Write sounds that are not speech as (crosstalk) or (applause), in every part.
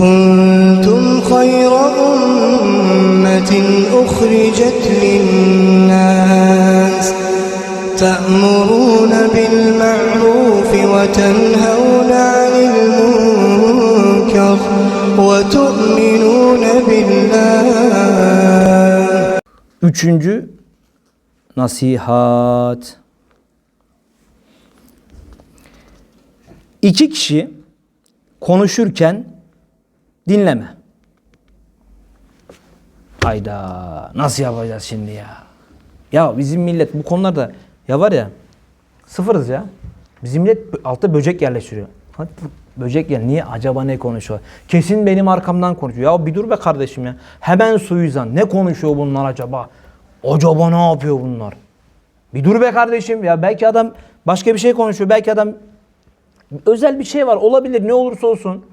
كنتم خير أمة أخرجت للناس تأمرون بالمعروف وتنهون عن المنكر وتؤمنون بالله Üçüncü nasihat. İki kişi konuşurken dinleme. Hayda nasıl yapacağız şimdi ya? Ya bizim millet bu konularda ya var ya sıfırız ya. Bizim millet altta böcek yerleştiriyor. Böcek yer. Niye? Acaba ne konuşuyor? Kesin benim arkamdan konuşuyor. Ya bir dur be kardeşim ya. Hemen suizan. Ne konuşuyor bunlar acaba? Acaba ne yapıyor bunlar? Bir dur be kardeşim ya. Belki adam başka bir şey konuşuyor. Belki adam özel bir şey var. Olabilir ne olursa olsun.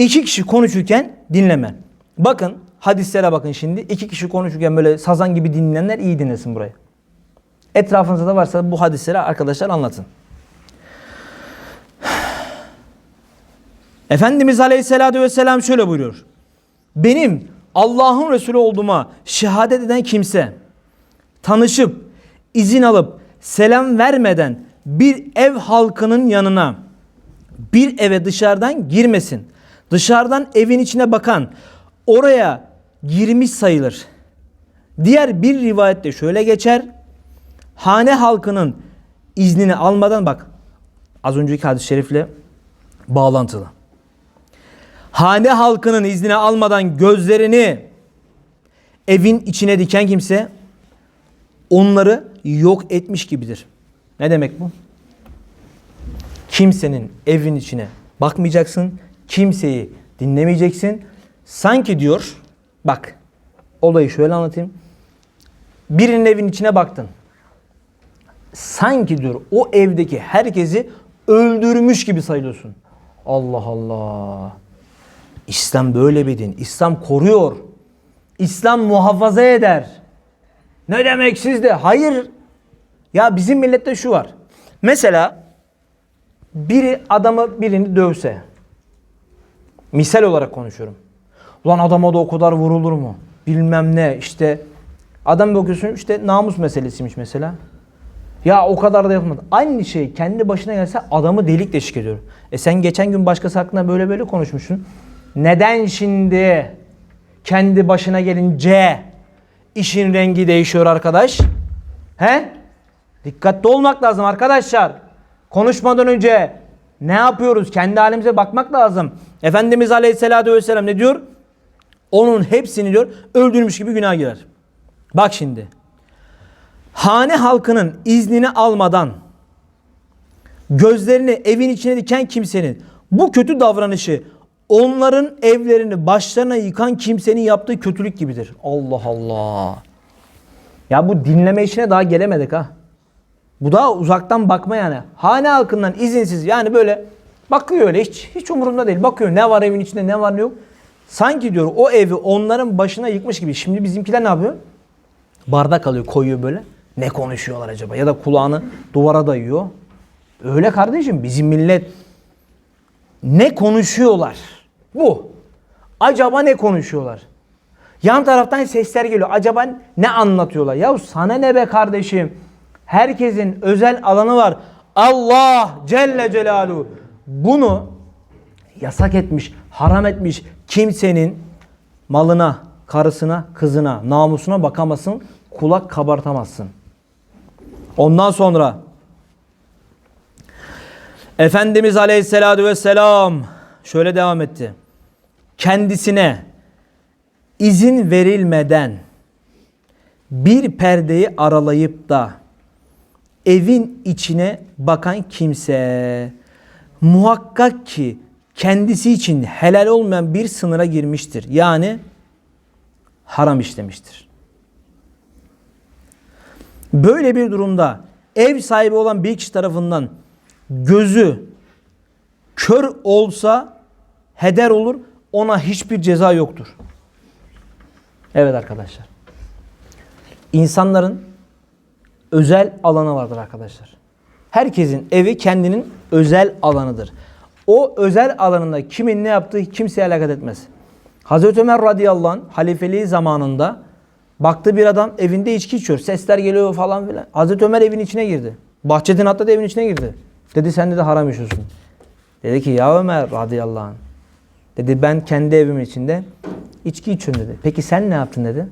İki kişi konuşurken dinleme. Bakın hadislere bakın şimdi. İki kişi konuşurken böyle sazan gibi dinleyenler iyi dinlesin burayı. Etrafınızda da varsa bu hadisleri arkadaşlar anlatın. (sighs) Efendimiz Aleyhisselatü Vesselam şöyle buyuruyor. Benim Allah'ın Resulü olduğuma şehadet eden kimse tanışıp izin alıp selam vermeden bir ev halkının yanına bir eve dışarıdan girmesin. Dışarıdan evin içine bakan oraya girmiş sayılır. Diğer bir rivayette şöyle geçer. Hane halkının iznini almadan bak az önceki hadis-i şerifle bağlantılı. Hane halkının iznini almadan gözlerini evin içine diken kimse onları yok etmiş gibidir. Ne demek bu? Kimsenin evin içine bakmayacaksın. Kimseyi dinlemeyeceksin. Sanki diyor bak olayı şöyle anlatayım. Birinin evin içine baktın. Sanki diyor o evdeki herkesi öldürmüş gibi sayılıyorsun. Allah Allah. İslam böyle bir din. İslam koruyor. İslam muhafaza eder. Ne demek sizde? Hayır. Ya bizim millette şu var. Mesela biri adamı birini dövse. Misal olarak konuşuyorum. Ulan adama da o kadar vurulur mu? Bilmem ne işte. Adam bakıyorsun işte namus meselesiymiş mesela. Ya o kadar da yapmadı. Aynı şey kendi başına gelse adamı delik deşik ediyor. E sen geçen gün başkası hakkında böyle böyle konuşmuşsun. Neden şimdi kendi başına gelince işin rengi değişiyor arkadaş? He? Dikkatli olmak lazım arkadaşlar. Konuşmadan önce ne yapıyoruz? Kendi halimize bakmak lazım. Efendimiz Aleyhisselatü Vesselam ne diyor? Onun hepsini diyor öldürmüş gibi günah girer. Bak şimdi. Hane halkının iznini almadan gözlerini evin içine diken kimsenin bu kötü davranışı onların evlerini başlarına yıkan kimsenin yaptığı kötülük gibidir. Allah Allah. Ya bu dinleme işine daha gelemedik ha. Bu daha uzaktan bakma yani. Hane halkından izinsiz yani böyle bakıyor öyle hiç hiç umurumda değil. Bakıyor ne var evin içinde ne var ne yok. Sanki diyor o evi onların başına yıkmış gibi. Şimdi bizimkiler ne yapıyor? Bardak alıyor koyuyor böyle. Ne konuşuyorlar acaba? Ya da kulağını duvara dayıyor. Öyle kardeşim bizim millet ne konuşuyorlar? Bu. Acaba ne konuşuyorlar? Yan taraftan sesler geliyor. Acaba ne anlatıyorlar? Ya sana ne be kardeşim? Herkesin özel alanı var. Allah Celle Celaluhu bunu yasak etmiş, haram etmiş kimsenin malına, karısına, kızına, namusuna bakamazsın, kulak kabartamazsın. Ondan sonra Efendimiz Aleyhisselatü Vesselam şöyle devam etti. Kendisine izin verilmeden bir perdeyi aralayıp da evin içine bakan kimse muhakkak ki kendisi için helal olmayan bir sınıra girmiştir. Yani haram işlemiştir. Böyle bir durumda ev sahibi olan bir kişi tarafından gözü kör olsa heder olur. Ona hiçbir ceza yoktur. Evet arkadaşlar. İnsanların özel alanı vardır arkadaşlar. Herkesin evi kendinin özel alanıdır. O özel alanında kimin ne yaptığı kimseye alakadar etmez. Hazreti Ömer radıyallahu anh halifeliği zamanında baktı bir adam evinde içki içiyor. Sesler geliyor falan filan. Hazreti Ömer evin içine girdi. Bahçeden atladı evin içine girdi. Dedi sen de haram içiyorsun. Dedi ki ya Ömer radıyallahu anh. Dedi ben kendi evimin içinde içki içiyorum dedi. Peki sen ne yaptın dedi.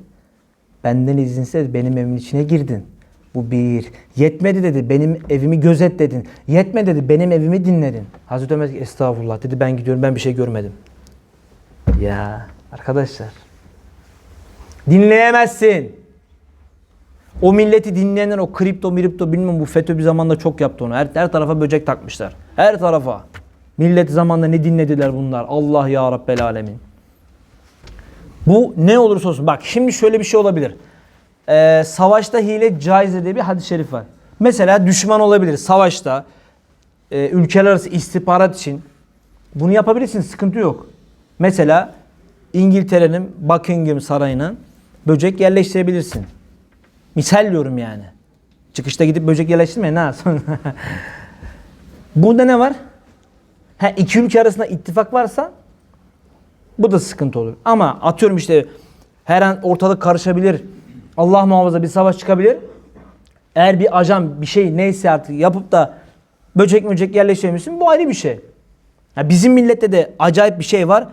Benden izinsiz benim evimin içine girdin. Bu bir. Yetmedi dedi benim evimi gözet dedin. Yetme dedi benim evimi dinledin. Hazreti Ömer estağfurullah dedi ben gidiyorum ben bir şey görmedim. Ya arkadaşlar. Dinleyemezsin. O milleti dinleyenler o kripto miripto bilmem bu FETÖ bir zamanda çok yaptı onu. Her, her tarafa böcek takmışlar. Her tarafa. Millet zamanında ne dinlediler bunlar. Allah ya Rabbel Alemin. Bu ne olursa olsun. Bak şimdi şöyle bir şey olabilir. Ee, savaşta hile caiz diye bir hadis-i şerif var. Mesela düşman olabilir. Savaşta e, ülkeler arası istihbarat için bunu yapabilirsin. Sıkıntı yok. Mesela İngiltere'nin Buckingham Sarayı'na böcek yerleştirebilirsin. Misal diyorum yani. Çıkışta gidip böcek yerleştirme ne sonra. (laughs) Burada ne var? Ha, iki ülke arasında ittifak varsa bu da sıkıntı olur. Ama atıyorum işte her an ortalık karışabilir. Allah muhafaza bir savaş çıkabilir. Eğer bir ajan bir şey neyse artık yapıp da böcek böcek yerleştirmişsin bu ayrı bir şey. Ya bizim millette de acayip bir şey var.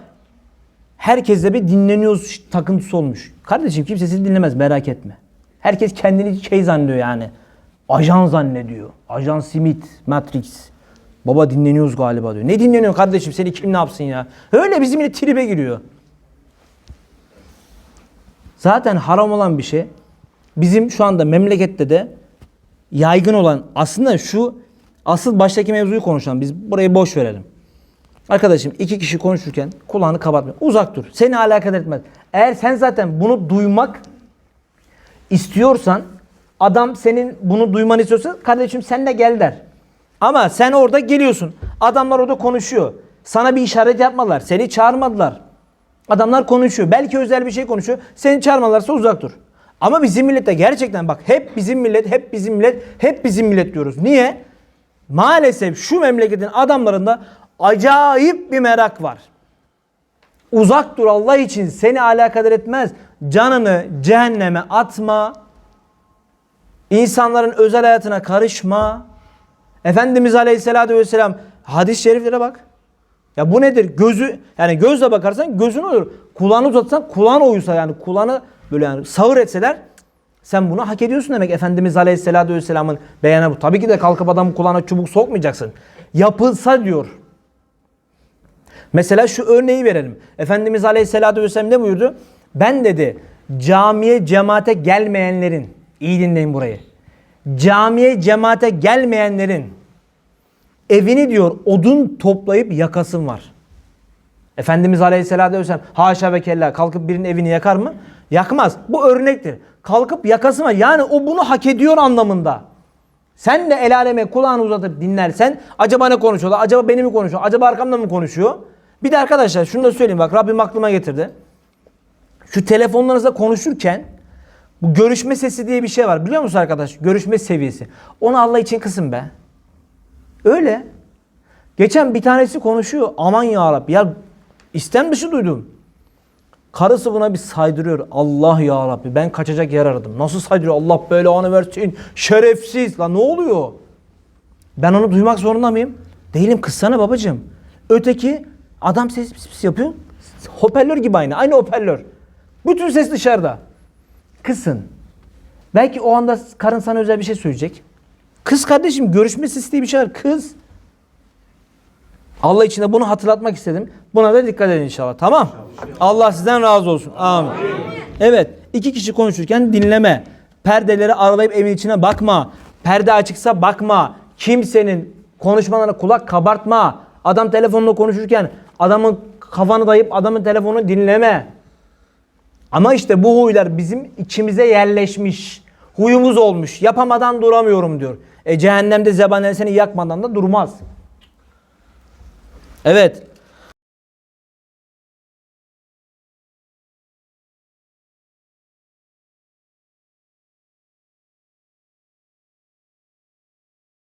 Herkeste bir dinleniyoruz takıntısı olmuş. Kardeşim kimse sizi dinlemez merak etme. Herkes kendini şey zannediyor yani. Ajan zannediyor. Ajan Smith, Matrix. Baba dinleniyoruz galiba diyor. Ne dinleniyorsun kardeşim seni kim ne yapsın ya? Öyle bizim yine tribe giriyor. Zaten haram olan bir şey. Bizim şu anda memlekette de yaygın olan aslında şu asıl baştaki mevzuyu konuşalım. Biz burayı boş verelim. Arkadaşım iki kişi konuşurken kulağını kapatma. Uzak dur. Seni alakadar etmez. Eğer sen zaten bunu duymak istiyorsan adam senin bunu duymanı istiyorsa kardeşim sen de gel der. Ama sen orada geliyorsun. Adamlar orada konuşuyor. Sana bir işaret yapmadılar. Seni çağırmadılar. Adamlar konuşuyor. Belki özel bir şey konuşuyor. Seni çağırmalarsa uzak dur. Ama bizim millette gerçekten bak hep bizim millet, hep bizim millet, hep bizim millet diyoruz. Niye? Maalesef şu memleketin adamlarında acayip bir merak var. Uzak dur Allah için seni alakadar etmez. Canını cehenneme atma. İnsanların özel hayatına karışma. Efendimiz Aleyhisselatü Vesselam hadis-i şeriflere bak. Ya bu nedir? Gözü yani gözle bakarsan gözün olur. Kulağını uzatsan kulağın oysa yani kulağını böyle yani sağır etseler sen bunu hak ediyorsun demek. Efendimiz Aleyhisselatü Vesselam'ın beyanı bu. Tabii ki de kalkıp adamın kulağına çubuk sokmayacaksın. Yapılsa diyor. Mesela şu örneği verelim. Efendimiz Aleyhisselatü Vesselam ne buyurdu? Ben dedi camiye cemaate gelmeyenlerin iyi dinleyin burayı. Camiye cemaate gelmeyenlerin evini diyor odun toplayıp yakasın var. Efendimiz Aleyhisselatü Vesselam haşa ve kella kalkıp birinin evini yakar mı? Yakmaz. Bu örnektir. Kalkıp yakası var. Yani o bunu hak ediyor anlamında. Sen de el aleme kulağını uzatıp dinlersen acaba ne konuşuyorlar? Acaba beni mi konuşuyor? Acaba arkamda mı konuşuyor? Bir de arkadaşlar şunu da söyleyeyim bak Rabbim aklıma getirdi. Şu telefonlarınızda konuşurken bu görüşme sesi diye bir şey var. Biliyor musun arkadaş? Görüşme seviyesi. Onu Allah için kısın be. Öyle. Geçen bir tanesi konuşuyor. Aman ya Rabbi. Ya istem dışı duydum. Karısı buna bir saydırıyor. Allah ya Rabbi ben kaçacak yer aradım. Nasıl saydırıyor? Allah böyle anı versin. Şerefsiz. Lan ne oluyor? Ben onu duymak zorunda mıyım? Değilim kızsana babacığım. Öteki adam ses pis pis yapıyor. Hoparlör gibi aynı. Aynı hoparlör. Bütün ses dışarıda. Kızsın. Belki o anda karın sana özel bir şey söyleyecek. Kız kardeşim görüşme diye bir şey var. Kız. Allah için de bunu hatırlatmak istedim. Buna da dikkat edin inşallah. Tamam. Allah sizden razı olsun. Amin. Evet. iki kişi konuşurken dinleme. Perdeleri aralayıp evin içine bakma. Perde açıksa bakma. Kimsenin konuşmalarına kulak kabartma. Adam telefonla konuşurken adamın kafanı dayıp adamın telefonunu dinleme. Ama işte bu huylar bizim içimize yerleşmiş. Huyumuz olmuş. Yapamadan duramıyorum diyor. E cehennemde zebaniler seni yakmadan da durmaz. Evet.